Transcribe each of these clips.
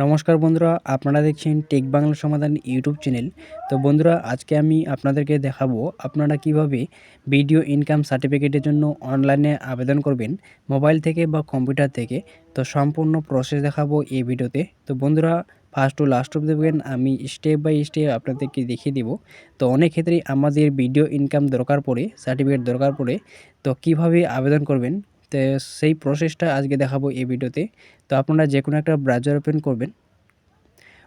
নমস্কার বন্ধুরা, আপনারা দেখছেন টেক বাংলা সমাধান ইউটিউব চ্যানেল। তো বন্ধুরা, আজকে আমি আপনাদেরকে দেখাবো আপনারা কীভাবে ভিডিও ইনকাম সার্টিফিকেটের জন্য অনলাইনে আবেদন করবেন, মোবাইল থেকে বা কম্পিউটার থেকে। তো সম্পূর্ণ প্রসেস দেখাবো এই ভিডিওতে। তো বন্ধুরা ফার্স্ট টু লাস্ট অফ দেখবেন, আমি স্টেপ বাই স্টেপ আপনাদেরকে দেখিয়ে দিব। তো অনেক ক্ষেত্রেই আমাদের ভিডিও ইনকাম দরকার পড়ে, সার্টিফিকেট দরকার পড়ে। তো কীভাবে আবেদন করবেন তো সেই প্রসেসটা আজকে দেখাবো এই ভিডিওতে তো আপনারা যে কোনো একটা ব্রাউজার ওপেন করবেন।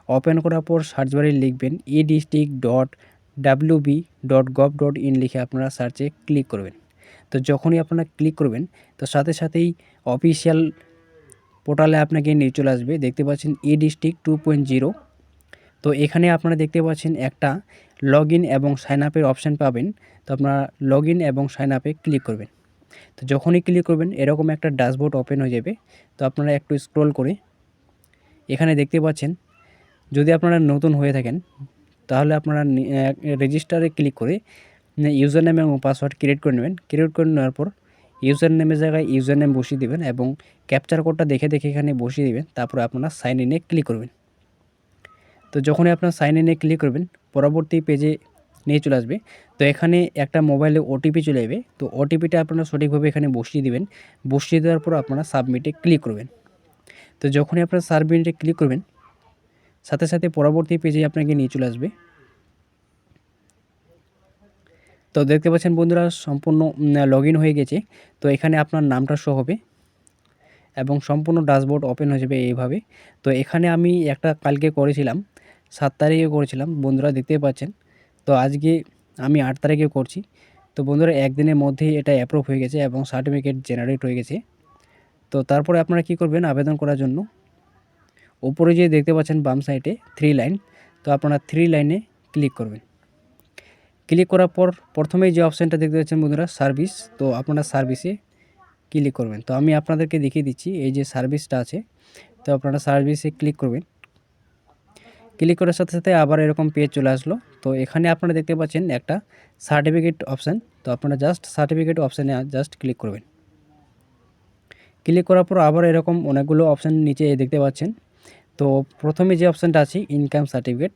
ওপেন করার পর সার্চ বারে লিখবেন e district dot W B dot gov dot in লিখে আপনারা সার্চে ক্লিক করবেন। তো যখনই আপনারা ক্লিক করবেন, তো সাথে সাথেই অফিসিয়াল পোর্টালে আপনাকে নিয়ে চলে আসবে। দেখতে পাচ্ছেন e district two point zero তো এখানে আপনারা দেখতে পাচ্ছেন একটা লগ এবং সাইন আপের অপশান পাবেন। তো আপনারা লগ এবং সাইন আপে ক্লিক করবেন। তো যখনই ক্লিক করবেন, এরকম একটা ড্যাশবোর্ড ওপেন হয়ে যাবে। তো আপনারা একটু স্ক্রল করে এখানে দেখতে পাচ্ছেন, যদি আপনারা নতুন হয়ে থাকেন, তাহলে আপনারা রেজিস্টারে ক্লিক করে ইউজার নেম এবং পাসওয়ার্ড ক্রিয়েট করে নেবেন। ক্রিয়েট করে নেওয়ার পর ইউজার নেমের জায়গায় ইউজার নেম বসিয়ে দেবেন এবং ক্যাপচার কোডটা দেখে দেখে এখানে বসিয়ে দেবেন, তারপরে আপনারা সাইন ইনে ক্লিক করবেন। তো যখনই আপনার সাইন ইনে ক্লিক করবেন, পরবর্তী পেজে নিয়ে চলে আসবে। তো এখানে একটা মোবাইলে ওটিপি চলে যাবে। তো ওটিপিটা আপনারা সঠিকভাবে এখানে বসিয়ে দেবেন। বসিয়ে দেওয়ার পর আপনারা সাবমিটে ক্লিক করবেন। তো যখনই আপনারা সাবমিটে ক্লিক করবেন, সাথে সাথে পরবর্তী পেজে আপনাকে নিয়ে চলে আসবে। তো দেখতে পাচ্ছেন বন্ধুরা, সম্পূর্ণ লগ হয়ে গেছে। তো এখানে আপনার নামটা শো হবে এবং সম্পূর্ণ ড্যাশবোর্ড ওপেন হয়ে যাবে এইভাবে। তো এখানে আমি একটা কালকে করেছিলাম, সাত তারিখে করেছিলাম। বন্ধুরা দেখতে পাচ্ছেন তো আজকে আমি আট তারিখে করছি। তো বন্ধুরা, একদিনের মধ্যেই এটা অ্যাপ্রুভ হয়ে গেছে এবং সার্টিফিকেট জেনারেট হয়ে গেছে। তো তারপরে আপনারা কি করবেন আবেদন করার জন্য? উপরে যে দেখতে পাচ্ছেন বাম সাইডে থ্রি লাইন তো আপনারা থ্রি লাইনে ক্লিক করবেন। ক্লিক করার পর প্রথমেই যে অপশানটা দেখতে পাচ্ছেন বন্ধুরা সার্ভিস তো আপনারা সার্ভিসে ক্লিক করবেন। তো আমি আপনাদেরকে দেখিয়ে দিচ্ছি, এই যে সার্ভিসটা আছে, তো আপনারা সার্ভিসে ক্লিক করবেন। ক্লিক করার সাথে সাথে আবার এরকম পেজ চলে আসলো। তো এখানে আপনারা দেখতে পাচ্ছেন একটা সার্টিফিকেট অপশান তো আপনারা জাস্ট সার্টিফিকেট অপশানে জাস্ট ক্লিক করবেন। ক্লিক করার পর আবার এরকম অনেকগুলো অপশান নিচে দেখতে পাচ্ছেন। তো প্রথমে যে অপশানটা আছে ইনকাম সার্টিফিকেট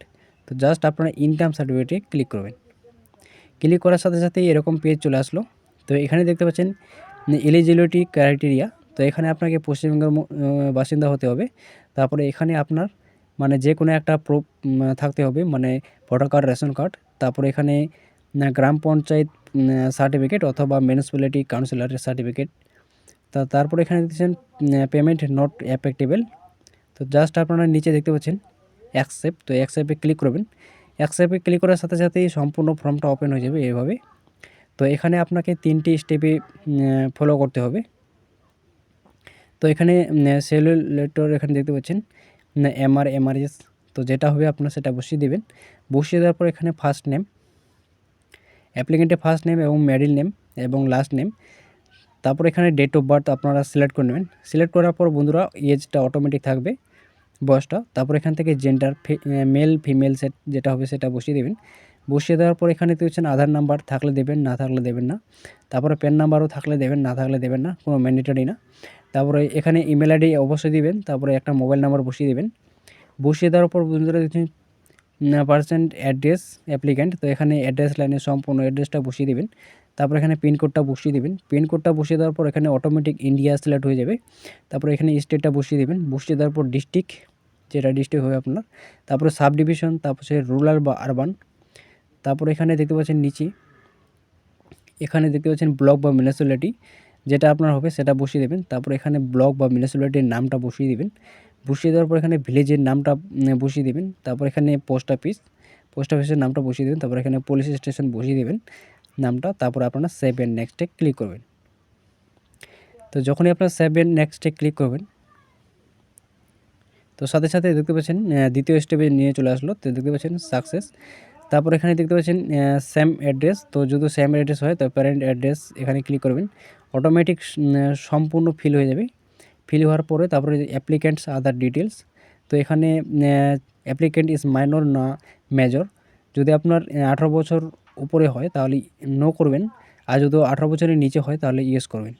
তো জাস্ট আপনারা ইনকাম সার্টিফিকেটে ক্লিক করবেন। ক্লিক করার সাথে সাথেই এরকম পেজ চলে আসলো। তো এখানে দেখতে পাচ্ছেন এলিজিবিলিটি ক্রাইটেরিয়া তো এখানে আপনাকে পশ্চিমবঙ্গের বাসিন্দা হতে হবে। তারপরে এখানে আপনার মানে যে কোনো একটা প্রুফ থাকতে হবে মানে ভোটার কার্ড রেশন কার্ড তারপরে এখানে গ্রাম পঞ্চায়েত সার্টিফিকেট অথবা মিউনিসিপ্যালিটি কাউন্সিলরের সার্টিফিকেট তা তারপরে এখানে দেখছেন পেমেন্ট নট অ্যাফেক্টেবল তো জাস্ট আপনারা নিচে দেখতে পাচ্ছেন অ্যাকসেপ্ট তো অ্যাকসেপ্টে ক্লিক করবেন অ্যাকসেপ্টে ক্লিক করার সাথে সাথেই সম্পূর্ণ ফর্মটা ওপেন হয়ে যাবে এভাবে, তো এখানে আপনাকে তিনটি স্টেপে ফলো করতে হবে, তো এখানে সেলুলেটর এখানে দেখতে পাচ্ছেন এমআর, এমআরএস, তো যেটা হবে আপনার সেটা বসিয়ে দেবেন। বসিয়ে দেওয়ার পর এখানে ফার্স্ট নেম অ্যাপ্লিকেন্টের ফার্স্ট নেম এবং মেডিল নেম এবং লাস্ট নেম তারপর এখানে ডেট অফ বার্থ আপনারা সিলেক্ট করে নেবেন। সিলেক্ট করার পর বন্ধুরা এজটা অটোমেটিক থাকবে, বয়সটা। তারপর এখান থেকে জেন্ডার মেল ফিমেল সেট যেটা হবে সেটা বসিয়ে দেবেন। বসিয়ে দেওয়ার পর এখানে হচ্ছেন আধার নাম্বার থাকলে দেবেন, না থাকলে দেবেন না। তারপরে প্যান নাম্বারও থাকলে দেবেন, না থাকলে দেবেন না, কোনো ম্যান্ডেটরি না। তারপরে এখানে ইমেল আইডি অবশ্যই দিবেন, তারপরে একটা মোবাইল নাম্বার বসিয়ে দেবেন। বসিয়ে দেওয়ার পর বন্ধুরা দেখছেন পার্সেন্ট অ্যাড্রেস অ্যাপ্লিক্যান্ট তো এখানে অ্যাড্রেস লাইনে সম্পূর্ণ অ্যাড্রেসটা বসিয়ে দেবেন। তারপর এখানে পিনকোডটা বসিয়ে দেবেন। পিনকোডটা বসিয়ে দেওয়ার পর এখানে অটোমেটিক ইন্ডিয়া সিলেক্ট হয়ে যাবে। তারপর এখানে স্টেটটা বসিয়ে দেবেন। বসিয়ে দেওয়ার পর ডিস্ট্রিক্ট যেটা ডিস্ট্রিক্ট হবে আপনার। তারপরে সাব ডিভিশন তারপর রুরাল বা আরবান তারপর এখানে দেখতে পাচ্ছেন নিচে, এখানে দেখতে পাচ্ছেন ব্লক বা মিউনিসিপ্যালিটি যেটা আপনার হবে সেটা বসিয়ে দেবেন। তারপর এখানে ব্লক বা মিউনিসিপ্যালিটির নামটা বসিয়ে দেবেন। বসিয়ে দেওয়ার পর এখানে ভিলেজের নামটা বসিয়ে দেবেন। তারপর এখানে পোস্ট অফিস পোস্ট অফিসের নামটা বসিয়ে দেবেন। তারপর এখানে পুলিশ স্টেশন বসিয়ে দেবেন নামটা। তারপর আপনারা সেভ এন্ড নেক্সটে ক্লিক করবেন। তো যখনই আপনার সেভ এন্ড নেক্সটে ক্লিক করবেন, তো সাথে সাথে দেখতে পাচ্ছেন দ্বিতীয় স্টেপে নিয়ে চলে আসলো। তো দেখতে পাচ্ছেন সাকসেস তারপর এখানে দেখতে পাচ্ছেন সেম অ্যাড্রেস তো যদি সেম অ্যাড্রেস হয়, তো প্যারেন্ট অ্যাড্রেস এখানে ক্লিক করবেন। অটোমেটিক সম্পূর্ণ ফিল হয়ে যাবে। ফিল হওয়ার পরে তারপরে অ্যাপ্লিক্যান্টস আদার ডিটেলস তো এখানে অ্যাপ্লিক্যান্ট ইজ মাইনর না মেজর যদি আপনার আঠারো বছর উপরে হয়, তাহলে নো করবেন। আর যদি আঠারো বছরের নিচে হয়, তাহলে ইয়েস করবেন।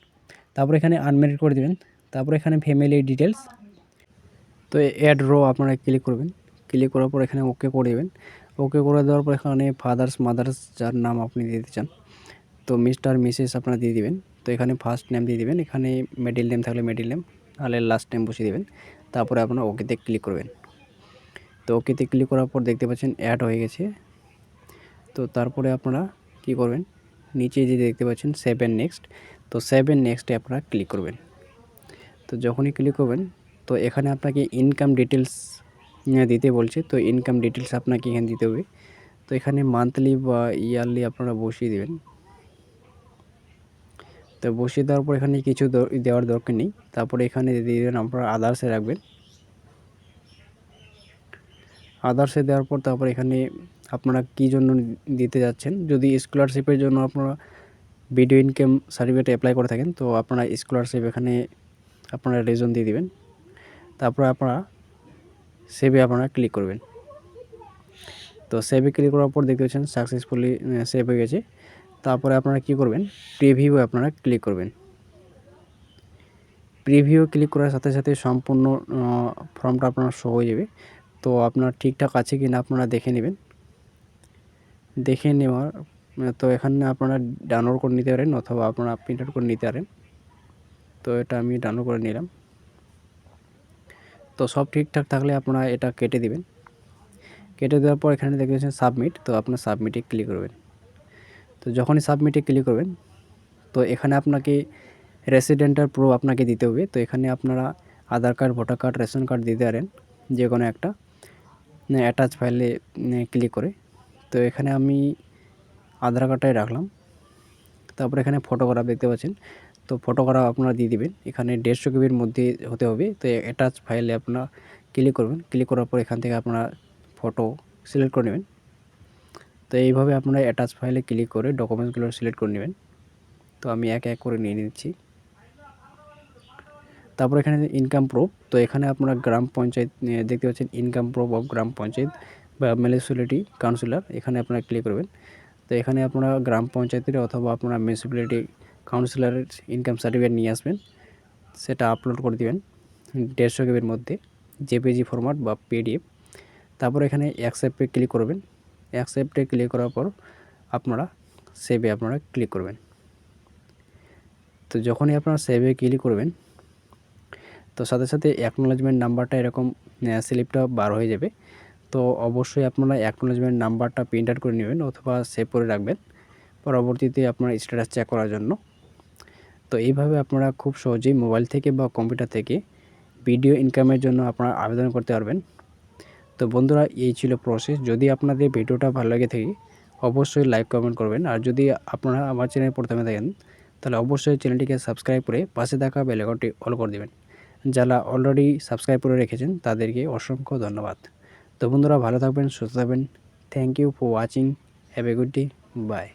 তারপর এখানে আনমেরিড করে দেবেন। তারপর এখানে ফ্যামিলি ডিটেলস তো অ্যাড রো আপনারা ক্লিক করবেন। ক্লিক করার পর এখানে ওকে করে দেবেন। ওকে করে দেওয়ার পর এখানে ফাদার্স মাদার্স যার নাম আপনি দিতে চান। তো মিস্টার, মিসেস আপনারা দিয়ে দিবেন। তো এখানে ফার্স্ট নেম দিয়ে দিবেন। এখানে মিডিল নেম থাকলে মিডিল নেম তাহলে লাস্ট নেম বসিয়ে দেবেন। তারপরে আপনারা ওকেতে ক্লিক করবেন। তো ওকেতে ক্লিক করার পর দেখতে পাচ্ছেন অ্যাড হয়ে গেছে। তো তারপরে আপনারা কি করবেন? নিচে যে দেখতে পাচ্ছেন সেভেন নেক্সট তো সেভেন নেক্সটে আপনারা ক্লিক করবেন। তো যখনই ক্লিক করবেন, তো এখানে আপনাকে ইনকাম ডিটেলস দিতে বলছে। তো ইনকাম ডিটেলস আপনাকে এখানে দিতে হবে। তো এখানে মান্থলি বা ইয়ারলি আপনারা বসিয়ে দেবেন। তো বসিয়ে দেওয়ার পর এখানে কিছু দেওয়ার দরকার নেই। তারপরে এখানে দিয়ে দেবেন আপনারা আদার্সে রাখবেন। আদার্সে দেওয়ার পর তারপর এখানে আপনারা কী জন্য দিতে যাচ্ছেন? যদি স্কলারশিপের জন্য আপনারা ভিডিও ইনকাম সার্টিফিকেট অ্যাপ্লাই করে থাকেন, তো আপনারা স্কলারশিপ এখানে আপনারা রিজন দিয়ে দিবেন। তারপরে আপনারা সেভে আপনারা ক্লিক করবেন। তো সেভে ক্লিক করার পর দেখতে পাচ্ছেন সাকসেসফুলি সেভ হয়ে গেছে। তারপরে আপনারা কি করবেন? প্রিভিউ আপনারা ক্লিক করবেন। প্রিভিউ ক্লিক করার সাথে সাথে সম্পূর্ণ ফর্মটা আপনার শো হয়ে যাবে। তো আপনার ঠিকঠাক আছে কি না আপনারা দেখে নেবেন। দেখে নেওয়ার, তো এখানে আপনারা ডাউনলোড করে নিতে পারেন অথবা আপনারা প্রিন্ট আউট করে নিতে পারেন। তো এটা আমি ডাউনলোড করে নিলাম। তো সব ঠিকঠাক থাকলে আপনারা এটা কেটে দিবেন। কেটে দেওয়ার পর এখানে পাচ্ছেন সাবমিট তো আপনার সাবমিটে ক্লিক করবেন। তো যখনই সাবমিটে ক্লিক করবেন, তো এখানে আপনাকে রেসিডেন্টাল প্রুফ আপনাকে দিতে হবে। তো এখানে আপনারা Aadhaar card voter card, ration card দিতে পারেন, যে কোনো একটা অ্যাটাচ ফাইলে ক্লিক করে। তো এখানে আমি আধার কার্ডটাই রাখলাম। তারপর এখানে ফটোগ্রাফ দেখতে পাচ্ছেন। তো ফটোগ্রাফ আপনারা দিয়ে দিবেন। এখানে দেড়শো কেবির মধ্যে হতে হবে। তো অ্যাটাচ ফাইলে আপনারা ক্লিক করবেন। ক্লিক করার পর এখান থেকে আপনারা ফটো সিলেক্ট করে নেবেন। তো এইভাবে আপনারা অ্যাটাচ ফাইলে ক্লিক করে ডকুমেন্টসগুলো সিলেক্ট করে নেবেন। তো আমি এক এক করে নিয়ে নিচ্ছি। তারপর এখানে ইনকাম প্রুফ তো এখানে আপনারা গ্রাম পঞ্চায়েত দেখতে পাচ্ছেন ইনকাম প্রুফ অফ গ্রাম পঞ্চায়েত বা মিউনিসিপ্যালিটি কাউন্সিলর এখানে আপনারা ক্লিক করবেন। তো এখানে আপনারা গ্রাম পঞ্চায়েতের অথবা আপনারা মিউনিসিপ্যালিটি কাউন্সিলরের ইনকাম সার্টিফিকেট নিয়ে আসবেন, সেটা আপলোড করে দিবেন দেড়শো কেবির মধ্যে জেপিজি ফরম্যাট বা পিডিএফ তারপর এখানে অ্যাকসেপ্টে ক্লিক করবেন। অ্যাকসেপ্টে ক্লিক করার পর আপনারা সেভে আপনারা ক্লিক করবেন। তো যখনই আপনারা সেভে ক্লিক করবেন, তো সাথে সাথে অ্যাকনোলেজমেন্ট নাম্বারটা এরকম স্লিপটা বার হয়ে যাবে। তো অবশ্যই আপনারা অ্যাকনোলেজমেন্ট নাম্বারটা প্রিন্ট আউট করে নেবেন অথবা সেভ করে রাখবেন। পরবর্তীতে আপনার স্ট্যাটাস চেক করার জন্য। তো এইভাবে আপনারা খুব সহজেই মোবাইল থেকে বা কম্পিউটার থেকে ভিডিও ইনকামের জন্য আপনারা আবেদন করতে পারবেন। তো বন্ধুরা, এই ছিল প্রসেস। যদি আপনাদের ভিডিওটা ভালো লাগে থাকে, অবশ্যই লাইক, কমেন্ট করবেন। আর যদি আপনারা আমার চ্যানেল প্রথমে থাকেন তাহলে অবশ্যই চ্যানেলটিকে সাবস্ক্রাইব করে পাশে থাকা বেল আইকনটি অল করে দেবেন। যারা অলরেডি সাবস্ক্রাইব করে রেখেছেন, তাদেরকে অসংখ্য ধন্যবাদ। তো বন্ধুরা, ভালো থাকবেন, সুস্থ থাকবেন। Thank you for watching have a good day bye